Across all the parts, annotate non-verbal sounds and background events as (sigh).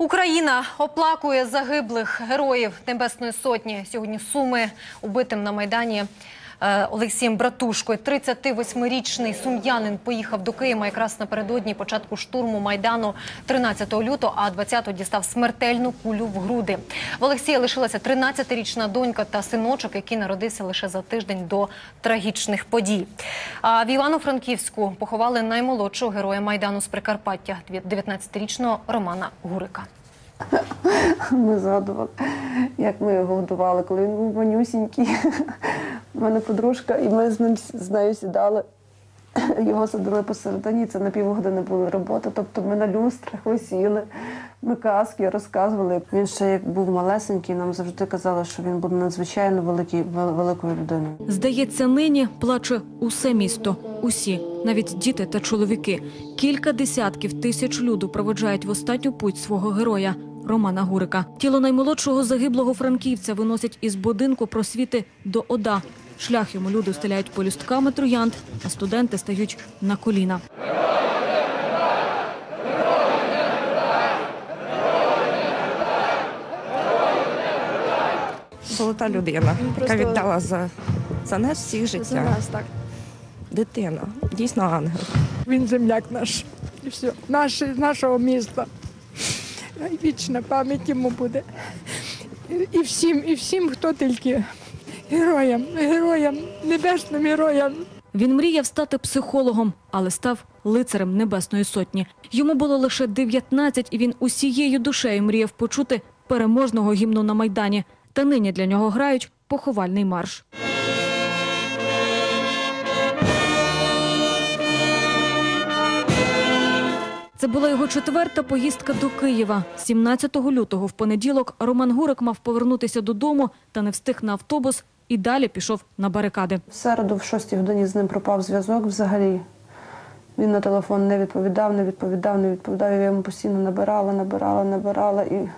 Україна оплакує загиблих героїв Небесної Сотні. Сьогодні суми убитим на майдані Олексієм Братушкою. 38-річний сум'янин поїхав до Києва якраз напередодні початку штурму майдану 13 лютого, а 20-го дістав смертельну кулю в груди. В Олексія лишилася 13-річна донька та синочок, який народився лише за тиждень до трагічних подій. А в Івано-Франківську поховали наймолодшого героя майдану з Прикарпаття, 19-річного Романа Гурика. Ми згадували, як ми його годували, коли він був манюсінький. У мене подружка, і ми з ним з нею сідали. (clears throat) Його садили посередині, це на півгодини була робота. Тобто ми на люстрах висіли, ми казки розказували. Він ще як був малесенький, нам завжди казали, що він буде надзвичайно великий, вел- великою людиною. Здається, нині плаче усе місто, усі, навіть діти та чоловіки. Кілька десятків тисяч люду проведжають в останню путь свого героя Романа Гурика. Тіло наймолодшого загиблого франківця виносять із будинку просвіти до ОДА. Шлях йому люди стеляють полюстками троянд, а студенти стають на коліна. Золота людина, яка віддала за, за нас всіх життя. За нас так. Дитина, дійсно ангел. Він земляк наш. І все. Наш, нашого міста. Вічна пам'ять йому буде. І- І всім, і всім, хто тільки героям, героям, небесним героям. Він мріяв стати психологом, але став лицарем Небесної Сотні. Йому було лише 19, і він усією душею мріяв почути переможного гімну на Майдані. Та нині для нього грають поховальний марш. Це була його четверта поїздка до Києва. 17 лютого в понеділок Роман Гурик мав повернутися додому та не встиг на автобус і далі пішов на барикади. В середу, в 6 годині з ним пропав зв'язок взагалі. Він на телефон не відповідав, не відповідав, не відповідав. Я йому постійно набирала, набирала, набирала. І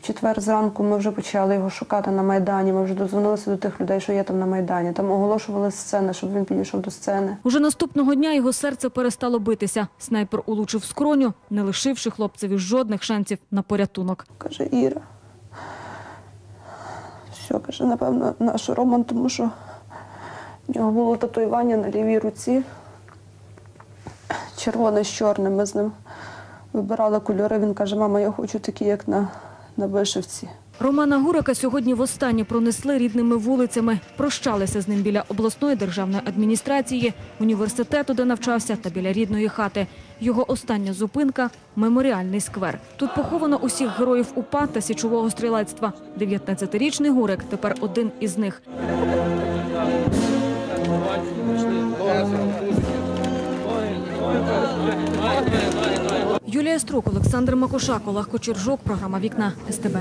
в четвер зранку ми вже почали його шукати на Майдані. Ми вже дозвонилися до тих людей, що є там на Майдані. Там оголошували сцени, щоб він підійшов до сцени. Уже наступного дня його серце перестало битися. Снайпер улучив скроню, не лишивши хлопцеві жодних шансів на порятунок. Каже, Іра. Все, каже, напевно, наш Роман, тому що в нього було татуювання на лівій руці. Червоне з чорним. Ми з ним вибирали кольори. Він каже, мама, я хочу такі, як на, на вишивці. Романа Гурика сьогодні востаннє пронесли рідними вулицями. Прощалися з ним біля обласної державної адміністрації, університету, де навчався, та біля рідної хати. Його остання зупинка – меморіальний сквер. Тут поховано усіх героїв УПА та січового стрілецтва. 19-річний Гурик тепер один із них. Юлія Струк, Олександр Макушак, Олег Кочержук, програма «Вікна» СТБ.